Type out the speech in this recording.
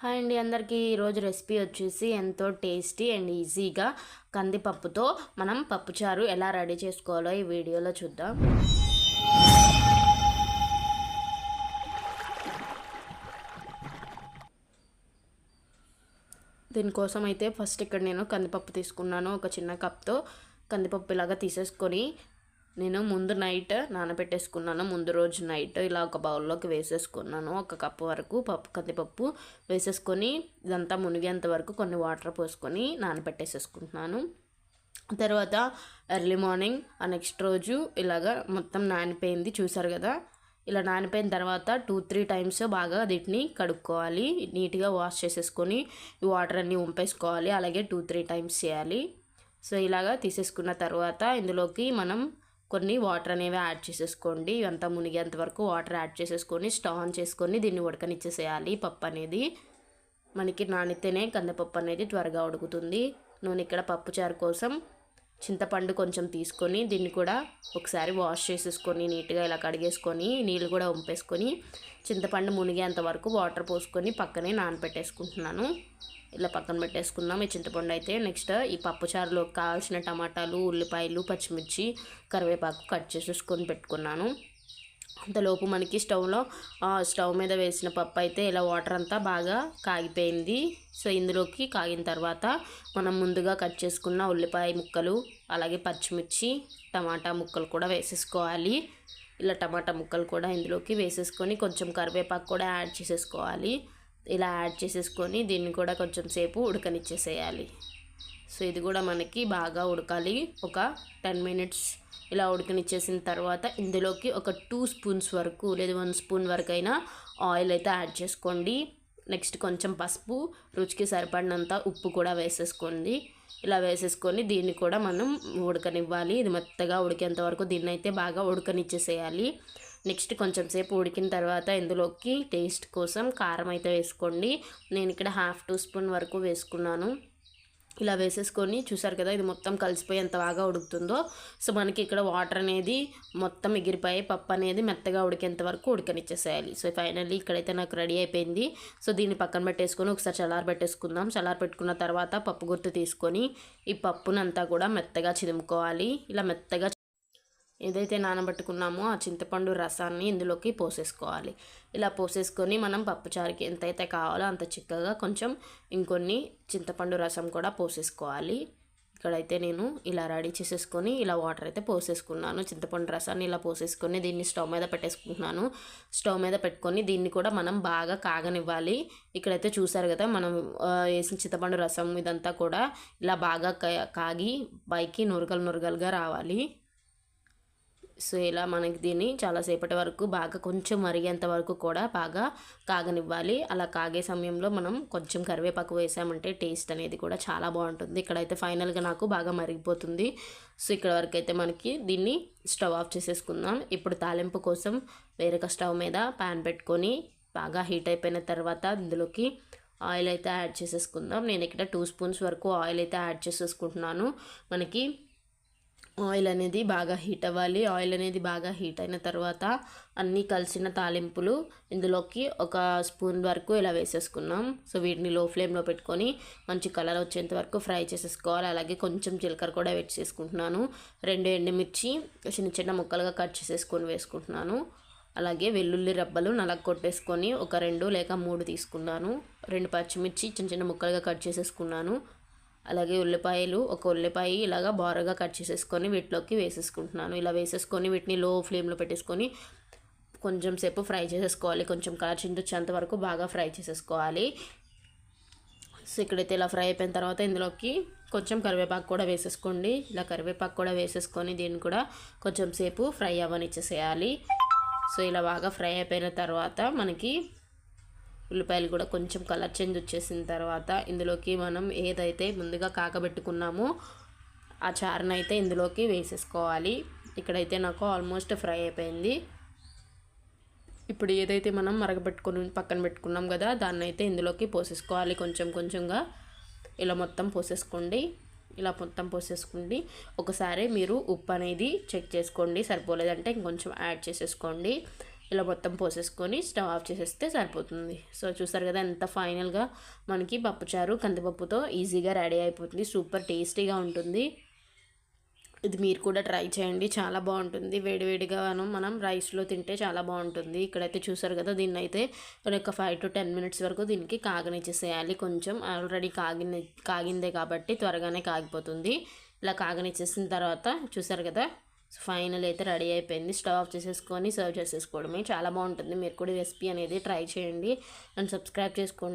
Hi అండి అందరికీ ఈరోజు రెసిపీ వచ్చేసి ఎంతో టేస్టీ అండ్ ఈజీగా కందిపప్పుతో మనం పప్పుచారు ఎలా రెడీ చేసుకోవాలో ఈ వీడియోలో చూద్దాం. దీనికోసం అయితే ఫస్ట్ ఇక్కడ నేను కందిపప్పు తీసుకున్నాను ఒక చిన్న కప్తో కందిపప్పు ఇలాగా తీసేసుకొని నేను ముందు నైట్ నానబెట్టేసుకున్నాను. ముందు రోజు నైట్ ఇలా ఒక బౌల్లోకి వేసేసుకున్నాను. ఒక కప్పు వరకు పప్పు కందిపప్పు వేసేసుకొని ఇదంతా మునిగేంత వరకు కొన్ని వాటర్ పోసుకొని నానబెట్టేసేసుకుంటున్నాను. తర్వాత ఎర్లీ మార్నింగ్ ఆ నెక్స్ట్ రోజు ఇలాగ మొత్తం నానిపోయింది. చూసారు కదా? ఇలా నానిపోయిన తర్వాత టూ త్రీ టైమ్స్ బాగా వీటిని కడుక్కోవాలి. నీట్గా వాష్ చేసేసుకొని వాటర్ అన్నీ ఉంపేసుకోవాలి. అలాగే టూ త్రీ టైమ్స్ చేయాలి. సో ఇలాగా తీసేసుకున్న తర్వాత ఇందులోకి మనం కొన్ని వాటర్ అనేవి యాడ్ చేసేసుకోండి. ఇవంతా మునిగేంత వరకు వాటర్ యాడ్ చేసేసుకొని స్టవ్ ఆన్ చేసుకొని దీన్ని ఉడకనిచ్చేసేయాలి పప్పు అనేది. మనకి నానితేనే కందిపప్పు అనేది త్వరగా ఉడుకుతుంది. నేను ఇక్కడ పప్పుచారు కోసం చింతపండు కొంచెం తీసుకొని దీన్ని కూడా ఒకసారి వాష్ చేసేసుకొని నీట్గా ఇలా కడిగేసుకొని నీళ్ళు కూడా ఉంపేసుకొని చింతపండు మునిగేంత వరకు వాటర్ పోసుకొని పక్కనే నానబెట్టేసుకుంటున్నాను ఇలా పక్కన పెట్టేసుకుందాం. ఈ చింతపండు అయితే నెక్స్ట్ ఈ పప్పుచారులోకి కావాల్సిన టమాటాలు ఉల్లిపాయలు పచ్చిమిర్చి కరివేపాకు కట్ చేసేసుకొని పెట్టుకున్నాను. అంతలోపు మనకి స్టవ్లో స్టవ్ మీద వేసిన పప్పు అయితే ఇలా వాటర్ అంతా బాగా కాగిపోయింది. సో ఇందులోకి కాగిన తర్వాత మనం ముందుగా కట్ చేసుకున్న ఉల్లిపాయ ముక్కలు అలాగే పచ్చిమిర్చి టమాటా ముక్కలు కూడా వేసేసుకోవాలి. ఇలా టమాటా ముక్కలు కూడా ఇందులోకి వేసేసుకొని కొంచెం కరివేపాకు కూడా యాడ్ చేసేసుకోవాలి. ఇలా యాడ్ చేసేసుకొని దీన్ని కూడా కొంచెం సేపు ఉడకనిచ్చేసేయాలి. సో ఇది కూడా మనకి బాగా ఉడకాలి. ఒక టెన్ మినిట్స్ ఇలా ఉడకనిచ్చేసిన తర్వాత ఇందులోకి ఒక టూ స్పూన్స్ వరకు లేదా వన్ స్పూన్ వరకు అయినా ఆయిల్ అయితే యాడ్ చేసుకోండి. నెక్స్ట్ కొంచెం పసుపు రుచికి సరిపడినంత ఉప్పు కూడా వేసేసుకోండి. ఇలా వేసేసుకొని దీన్ని కూడా మనం ఉడకనివ్వాలి. ఇది మెత్తగా ఉడికేంత వరకు దీన్ని అయితే బాగా ఉడకనిచ్చేసేయాలి. నెక్స్ట్ కొంచెం సేపు ఉడికిన తర్వాత ఇందులోకి టేస్ట్ కోసం కారం అయితే వేసుకోండి. నేను ఇక్కడ హాఫ్ టీ స్పూన్ వరకు వేసుకున్నాను. ఇలా వేసేసుకొని చూసారు కదా ఇది మొత్తం కలిసిపోయి ఎంత బాగా ఉడుకుతుందో. సో మనకి ఇక్కడ వాటర్ అనేది మొత్తం ఎగిరిపోయి పప్పు అనేది మెత్తగా ఉడికేంత వరకు ఉడకనిచ్చేసేయాలి. సో ఫైనల్లీ ఇక్కడైతే నాకు రెడీ అయిపోయింది. సో దీన్ని పక్కన పెట్టేసుకొని ఒకసారి చల్లారు పెట్టేసుకుందాం. చల్లారు పెట్టుకున్న తర్వాత పప్పు గుర్తు తీసుకొని ఈ పప్పునంతా కూడా మెత్తగా చిదుముకోవాలి. ఇలా మెత్తగా ఏదైతే నానబెట్టుకున్నామో ఆ చింతపండు రసాన్ని ఇందులోకి పోసేసుకోవాలి. ఇలా పోసేసుకొని మనం పప్పుచారుకి ఎంతైతే కావాలో అంత చిక్కగా కొంచెం ఇంకొన్ని చింతపండు రసం కూడా పోసేసుకోవాలి. ఇక్కడైతే నేను ఇలా రెడీ చేసేసుకొని ఇలా వాటర్ అయితే పోసేసుకున్నాను. చింతపండు రసాన్ని ఇలా పోసేసుకొని దీన్ని స్టవ్ మీద పెట్టేసుకుంటున్నాను. స్టవ్ మీద పెట్టుకొని దీన్ని కూడా మనం బాగా కాగనివ్వాలి. ఇక్కడైతే చూసారు కదా మనం వేసిన చింతపండు రసం ఇదంతా కూడా ఇలా బాగా కాగి పైకి నురగలు నురగలుగా రావాలి. సో ఇలా మనకి దీన్ని చాలాసేపటి వరకు బాగా కొంచెం మరిగేంత వరకు కూడా బాగా కాగనివ్వాలి. అలా కాగే సమయంలో మనం కొంచెం కరివేపాకు వేసామంటే టేస్ట్ అనేది కూడా చాలా బాగుంటుంది. ఇక్కడైతే ఫైనల్గా నాకు బాగా మరిగిపోతుంది. సో ఇక్కడ వరకు అయితే మనకి దీన్ని స్టవ్ ఆఫ్ చేసేసుకుందాం. ఇప్పుడు తాలింపు కోసం వేరొక స్టవ్ మీద ప్యాన్ పెట్టుకొని బాగా హీట్ అయిపోయిన తర్వాత ఇందులోకి ఆయిల్ అయితే యాడ్ చేసేసుకుందాం. నేను ఇక్కడ టూ స్పూన్స్ వరకు ఆయిల్ అయితే యాడ్ చేసేసుకుంటున్నాను. మనకి ఆయిల్ అనేది బాగా హీట్ అవ్వాలి. ఆయిల్ అనేది బాగా హీట్ అయిన తర్వాత అన్నీ కలిసిన తాలింపులు ఇందులోకి ఒక స్పూన్ వరకు ఇలా వేసేసుకున్నాం. సో వీటిని లో ఫ్లేమ్లో పెట్టుకొని మంచి కలర్ వచ్చేంత వరకు ఫ్రై చేసేసుకోవాలి. అలాగే కొంచెం జీలకర్ర కూడా వేసేసుకుంటున్నాను రెండు ఎండుమిర్చి చిన్న చిన్న ముక్కలుగా కట్ చేసేసుకొని వేసుకుంటున్నాను. అలాగే వెల్లుల్లి రబ్బలు నలగ కొట్టేసుకొని ఒక రెండు లేక మూడు తీసుకున్నాను. రెండు పచ్చిమిర్చి చిన్న చిన్న ముక్కలుగా కట్ చేసేసుకున్నాను. అలాగే ఉల్లిపాయలు ఒక ఉల్లిపాయ ఇలాగా బారగా కట్ చేసేసుకొని వీటిలోకి వేసేసుకుంటున్నాను. ఇలా వేసేసుకొని వీటిని లో ఫ్లేమ్లో పెట్టేసుకొని కొంచెం సేపు ఫ్రై చేసేసుకోవాలి. కొంచెం కలర్ చింతొచ్చేంత వరకు బాగా ఫ్రై చేసేసుకోవాలి. సో ఇక్కడైతే ఇలా ఫ్రై అయిపోయిన తర్వాత ఇందులోకి కొంచెం కరివేపాకు కూడా వేసేసుకోండి. ఇలా కరివేపాకు కూడా వేసేసుకొని దీన్ని కూడా కొంచెం సేపు ఫ్రై అవ్వనిచ్చేసేయాలి. సో ఇలా బాగా ఫ్రై అయిపోయిన తర్వాత మనకి ఉల్లిపాయలు కూడా కొంచెం కలర్ చేంజ్ వచ్చేసిన తర్వాత ఇందులోకి మనం ఏదైతే ముందుగా కాకబెట్టుకున్నామో ఆ చారుని అయితే ఇందులోకి వేసేసుకోవాలి. ఇక్కడైతే నాకు ఆల్మోస్ట్ ఫ్రై అయిపోయింది. ఇప్పుడు ఏదైతే మనం మరగబెట్టుకుని పక్కన పెట్టుకున్నాం కదా దాన్ని అయితే ఇందులోకి పోసేసుకోవాలి. కొంచెం కొంచెంగా ఇలా మొత్తం పోసేసుకోండి. ఇలా మొత్తం పోసేసుకోండి. ఒకసారి మీరు ఉప్పు అనేది చెక్ చేసుకోండి. సరిపోలేదంటే ఇంకొంచెం యాడ్ చేసేసుకోండి. ఇలా మొత్తం పోసేసుకొని స్టవ్ ఆఫ్ చేసేస్తే సరిపోతుంది. సో చూస్తారు కదా ఎంత ఫైనల్గా మనకి పప్పుచారు కందిపప్పుతో ఈజీగా రెడీ అయిపోతుంది. సూపర్ టేస్టీగా ఉంటుంది. ఇది మీరు కూడా ట్రై చేయండి. చాలా బాగుంటుంది. వేడివేడిగాను మనం రైస్లో తింటే చాలా బాగుంటుంది. ఇక్కడైతే చూసారు కదా దీన్ని అయితే ఒక ఫైవ్ టు టెన్ మినిట్స్ వరకు దీనికి కాగనిచ్చేసేయాలి. కొంచెం ఆల్రెడీ కాగిన కాగిందే కాబట్టి త్వరగానే కాగిపోతుంది. ఇలా కాగనిచ్చేసిన తర్వాత చూసారు కదా ఫైనల్ అయితే రెడీ అయిపోయింది. స్టవ్ ఆఫ్ చేసేసుకొని సర్వ్ చేసేసుకోవడమే. చాలా బాగుంటుంది. మీరు కూడా రెసిపీ అనేది ట్రై చేయండి. అండ్ సబ్స్క్రైబ్ చేసుకోండి.